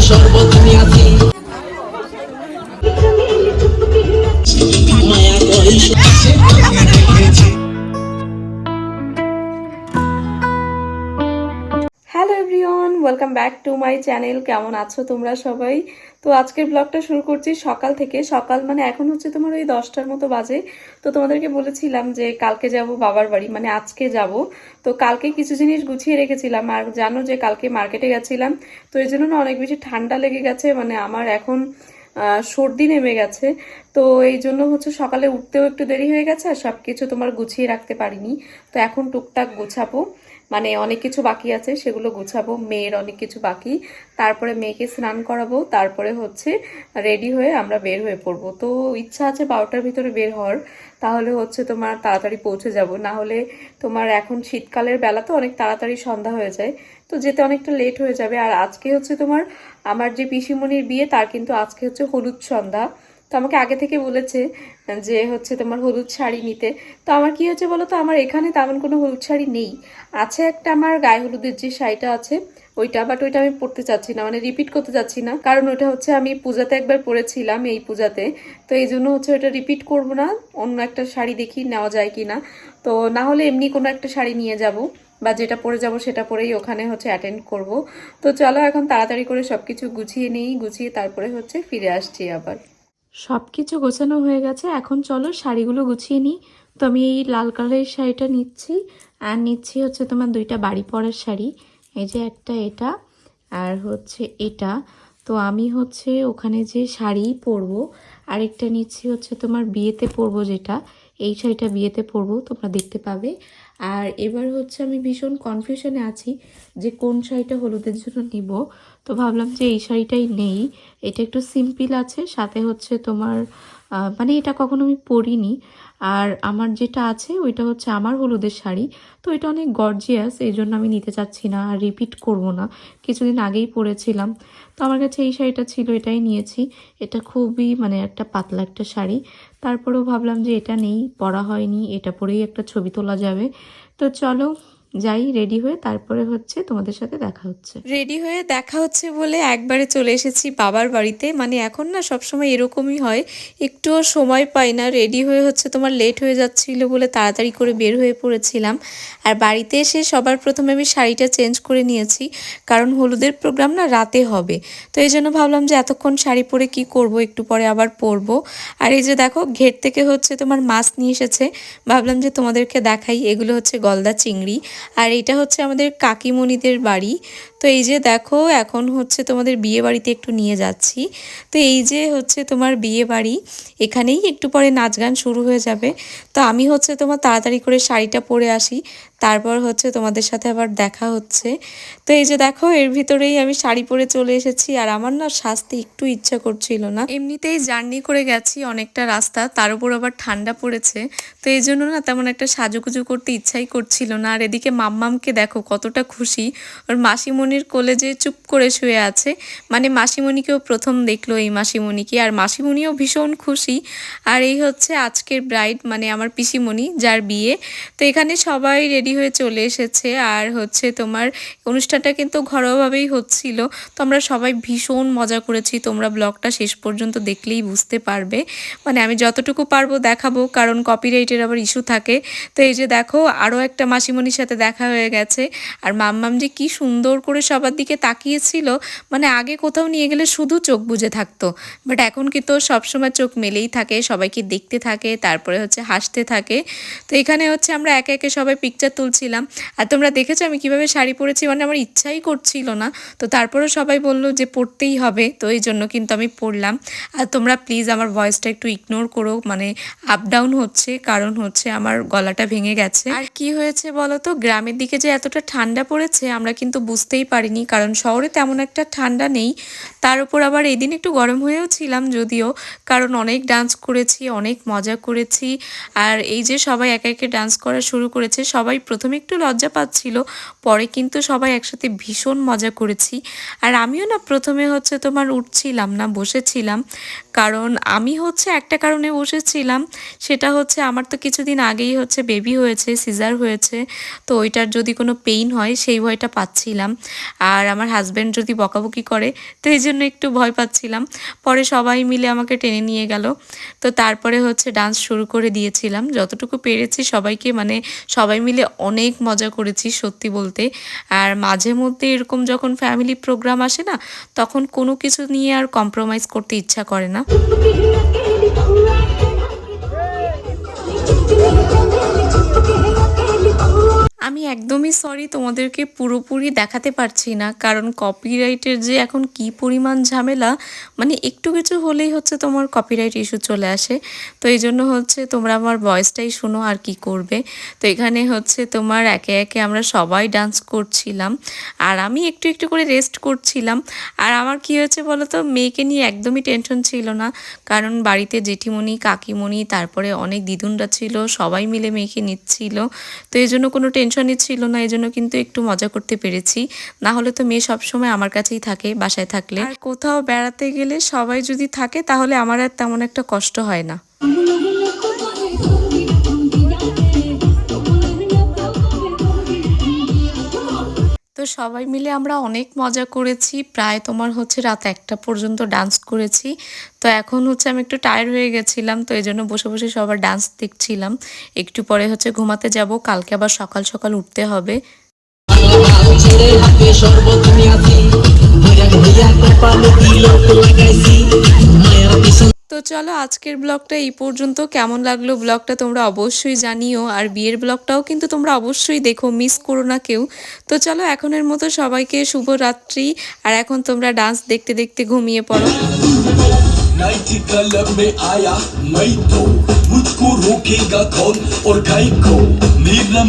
সর্বখানি hello everyone welcome back to my channel কেমন আছো তোমরা সবাই? তো আজকের ব্লগটা শুরু করছি সকাল থেকে। সকাল মানে এখন হচ্ছে তোমার ওই দশটার মতো বাজে। তো তোমাদেরকে বলেছিলাম যে কালকে যাব বাবার বাড়ি মানে আজকে যাব। তো কালকে কিছু জিনিস গুছিয়ে রেখেছিলাম। আর জানো যে কালকে মার্কেটে গেছিলাম। তো এই জন্য না অনেক বেশি ঠান্ডা লেগে গেছে। মানে আমার এখন সর্দি নেমে গেছে। তো এই জন্য হচ্ছে সকালে উঠতেও একটু দেরি হয়ে গেছে। আর সব কিছু তোমার গুছিয়ে রাখতে পারিনি। তো এখন টুকটাক গোছাবো। মানে অনেক কিছু বাকি আছে, সেগুলো গোছাবো। মেয়ের অনেক কিছু বাকি। তারপরে মেয়েকে স্নান করাবো। তারপরে হচ্ছে রেডি হয়ে আমরা বের হয়ে পড়ব। তো ইচ্ছা আছে বারোটার ভিতরে বের হওয়ার। তাহলে হচ্ছে তোমার তাড়াতাড়ি পৌঁছে যাব। না হলে তোমার এখন শীতকালের বেলা তো অনেক তাড়াতাড়ি সন্ধ্যা হয়ে যায়। তো যেতে অনেকটা লেট হয়ে যাবে। আর আজকে হচ্ছে তোমার আমার যে পিসিমণির বিয়ে, তার কিন্তু আজকে হচ্ছে হলুদ সন্ধ্যা। তো আমাকে আগে থেকে বলেছে যে হচ্ছে তোমার হলুদ শাড়ি নিতে। তো আমার কি হচ্ছে বলো তো? আমার এখানে তেমন কোনো হলুদ শাড়ি নেই। আছে একটা আমার গায়ে হলুদের যে শাড়িটা আছে, ওইটা বাট ওইটা আমি পরতে চাচ্ছি না মানে রিপিট করতে চাচ্ছি না। কারণ ওইটা হচ্ছে আমি পূজাতে একবার পরেছিলাম এই পূজাতে। তো এই জন্য হচ্ছে ওইটা রিপিট করব না, অন্য একটা শাড়ি দেখি নেওয়া যায় কি না তো না হলে এমনি কোনো একটা শাড়ি নিয়ে যাব, বা যেটা পরে যাব সেটা পরেই ওখানে হচ্ছে অ্যাটেন্ড করব। তো চলো এখন তাড়াতাড়ি করে সব কিছু গুছিয়ে নিই, গুছিয়ে তারপরে হচ্ছে ফিরে আসছি আবার। সব কিছু গোছানো হয়ে গেছে। এখন চলো শাড়িগুলো গুছিয়ে নিই। তো আমি এই লাল কালারের শাড়িটা নিচ্ছি। আর নিচ্ছি হচ্ছে তোমার দুইটা বাড়ি পরার শাড়ি। এই যে একটা এটা আর হচ্ছে এটা। তো আমি হচ্ছে ওখানে যে শাড়ি পরবো, আরেকটা নিচ্ছি হচ্ছে তোমার বিয়েতে পরবো যেটা। এই শাড়িটা বিয়েতে পরবো, তোমরা দেখতে পাবে। আর এবার হচ্ছে আমি ভীষণ কনফিউশনে আছি যে কোন শাড়িটা হলুদের জন্য নিব। তো ভাবলাম যে এই শাড়িটাই নেই। এটা একটু সিম্পল আছে, সাথে হচ্ছে তোমার মানে এটা কখনো আমি পরিনি। আর আমার যেটা আছে, ওইটা হচ্ছে আমার হলুদের শাড়ি। তো এটা অনেক গর্জিয়াস এই জন্য আমি নিতে চাচ্ছি না, আর রিপিট করব না। কিছুদিন আগেই পরেছিলাম। তো আমার কাছে এই শাড়িটা ছিল, এটাই নিয়েছি। এটা খুবই মানে একটা পাতলা একটা শাড়ি। তারপরেও ভাবলাম যে এটা নেই, পড়া হয়নি, এটা পরেই একটা ছবি তোলা যাবে। তো চলো যাই রেডি হয়ে তারপরে হচ্ছে তোমাদের সাথে দেখা হচ্ছে। রেডি হয়ে দেখা হচ্ছে বলে একবারে চলে এসেছি বাবার বাড়িতে। মানে এখন না সবসময় এরকমই হয়। একটুও সময় পাই না। রেডি হয়ে হচ্ছে তোমার লেট হয়ে যাচ্ছিল বলে তাড়াতাড়ি করে বের হয়ে পড়েছিলাম। আর বাড়িতে এসে সবার প্রথমে আমি শাড়িটা চেঞ্জ করে নিয়েছি। কারণ হলুদের প্রোগ্রাম না রাতে হবে। তো এই জন্য ভাবলাম যে এতক্ষণ শাড়ি পরে কি করব, একটু পরে আবার পরবো। আর এই যে দেখো, ঘের থেকে হচ্ছে তোমার মাছ নিয়ে এসেছে। ভাবলাম যে তোমাদেরকে দেখাই। এগুলো হচ্ছে গলদা চিংড়ি। আর এটা হচ্ছে আমাদের কাকিমণিদের বাড়ি। তো এই যে দেখো, এখন হচ্ছে তোমাদের বিয়ে বাড়িতে একটু নিয়ে যাচ্ছি। তো এই যে হচ্ছে তোমার বিয়ে বাড়ি, এখানেই একটু পরে নাচ গান শুরু হয়ে যাবে। তো আমি হচ্ছে তোমার তাড়াতাড়ি করে শাড়িটা পরে আসি, তারপর হচ্ছে তোমাদের সাথে আবার দেখা হচ্ছে। তো এই যে দেখো, এর ভিতরেই আমি শাড়ি পরে চলে এসেছি, আর আমার না সাজতে একটু ইচ্ছা করছিল না। এমনিতেই জার্নি করে গেছি অনেকটা রাস্তা, তার উপর আবার ঠান্ডা পড়েছে। তো এই জন্য না তেমন একটা সাজুগুজু করতে ইচ্ছাই করছিল না, আর এদিকে মাম্মামকে দেখো কতটা খুশি। ওর মাসিমণির কোলে যে চুপ করে শুয়ে আছে মানে মাসিমণিকেও প্রথম দেখল এই মাসিমণিকে, আর মাসিমণিও ভীষণ খুশি। আর এই হচ্ছে আজকের ব্রাইড মানে আমার পিসিমণি, যার বিয়ে। তো এখানে সবাই রেডি হয়ে চলে এসেছে, আর হচ্ছে তোমার অনুষ্ঠানটা কিন্তু ঘরোয়াভাবেই হচ্ছিল। তো আমরা সবাই ভীষণ মজা করেছি, তোমরা ব্লগটা শেষ পর্যন্ত দেখলেই বুঝতে পারবে। মানে আমি যতটুকু পারব দেখাবো, কারণ কপিরাইটের আবার ইস্যু থাকে। তো এই যে দেখো আরও একটা মাসিমণির সাথে দেখা হয়ে গেছে। আর মাম্মাম যে কি সুন্দর করে সবার দিকে তাকিয়েছিল মানে আগে কোথাও নিয়ে গেলে শুধু চোখ বুজে থাকতো। বাট এখন কিন্তু সবসময় চোখ মেলেই থাকে, সবাইকে দেখতে থাকে, তারপরে হচ্ছে হাসতে থাকে। তো এখানে হচ্ছে আমরা একে একে সবাই পিকচার তুলছিলাম। আর তোমরা দেখেছ আমি কীভাবে শাড়ি পরেছি? মানে আমার ইচ্ছাই করছিল না। তো তারপরেও সবাই বলল যে পড়তেই হবে। তো এই জন্য কিন্তু আমি পড়লাম আর তোমরা প্লিজ আমার ভয়েসটা একটু ইগনোর করো। মানে আপ ডাউন হচ্ছে, কারণ হচ্ছে আমার গলাটা ভেঙে গেছে। আর কি হয়েছে বলো তো? গ্রামের দিকে যে এতটা ঠান্ডা পড়েছে, আমরা কিন্তু বুঝতেই পারিনি। কারণ শহরে তেমন একটা ঠান্ডা নেই। তার উপর আবার এদিন একটু গরম হয়েও ছিলাম যদিও। কারণ অনেক ডান্স করেছি, অনেক মজা করেছি। আর এই যে সবাই একে একে ডান্স করা শুরু করেছে, সবাই প্রথমে একটু লজ্জা পাচ্ছিল, পরে কিন্তু সবাই একসাথে ভীষণ মজা করেছি। আর আমিও না প্রথমে হচ্ছে তোমার উঠছিলাম না, বসেছিলাম। কারণ আমি হচ্ছে একটা কারণে বসেছিলাম, সেটা হচ্ছে আমার তো কিছুদিন আগেই হচ্ছে বেবি হয়েছে সিজার হয়েছে। তো ওইটার যদি কোনো পেইন হয়, সেই ভয়টা পাচ্ছিলাম। আর আমার হাজব্যান্ড যদি বকাবকি করে, তো এই জন্য একটু ভয় পাচ্ছিলাম। পরে সবাই মিলে আমাকে টেনে নিয়ে গেল। তো তারপরে হচ্ছে ডান্স শুরু করে দিয়েছিলাম। যতটুকু পেরেছি সবাইকে মানে সবাই মিলে অনেক মজা করেছি সত্যি বলতে। আর মাঝে মধ্যে এরকম যখন ফ্যামিলি প্রোগ্রাম আসে না, তখন কোনো কিছু নিয়ে আর কম্প্রোমাইজ করতে ইচ্ছা করে না। আমি একদমই সরি তোমাদেরকে পুরোপুরি দেখাতে পারছি না। কারণ কপিরাইটের যে এখন কি পরিমাণ ঝামেলা মানে একটু কিছু হলেই হচ্ছে তোমার কপিরাইট ইস্যু চলে আসে। তো এই জন্য হচ্ছে তোমরা আমার ভয়েসটাই শোনো আর কি করবে। তো এখানে হচ্ছে তোমার একে একে আমরা সবাই ডান্স করছিলাম। আর আমি একটু একটু করে রেস্ট করছিলাম। আর আমার কি হয়েছে বলো তো মেয়েকে নিয়ে একদমই টেনশন ছিল না। কারণ বাড়িতে জেঠিমণি, কাকিমণি, তারপরে অনেক দিদুনরা ছিল, সবাই মিলে মেয়েকে নিচ্ছিল। তো এই জন্য কোনো টেনশনই ছিল না এই জন্য কিন্তু একটু মজা করতে পেরেছি। না হলে তো মেয়ে সবসময় আমার কাছেই থাকে, বাসায় থাকলে। আর কোথাও বেড়াতে গেলে সবাই যদি থাকে, তাহলে আমার আর তেমন একটা কষ্ট হয় না। তো সবাই মিলে আমরা অনেক মজা করেছি। প্রায় তোমার হচ্ছে রাত একটা পর্যন্ত ডান্স করেছি। তো এখন হচ্ছে আমি একটু টায়ার্ড হয়ে গেছিলাম, তো এই জন্য বসে বসে সবার ডান্স দেখছিলাম। একটু পরে হচ্ছে ঘুমাতে যাব, কালকে আবার সকাল সকাল উঠতে হবে। তো চলো আজকের ব্লগটা এই পর্যন্ত কেমন লাগলো ব্লগটা তোমরা অবশ্যই জানিও আর বিয়ের ব্লগটাও কিন্তু তোমরা অবশ্যই দেখো মিস করো না কেউ তো চলো এখনের মতো সবাইকে শুভরাত্রি আর এখন তোমরা ডান্স দেখতে দেখতে ঘুমিয়ে পড়ো नाइट क्लब में आया मैं तो मुझको रोकेगा कौन और गाय को नीलम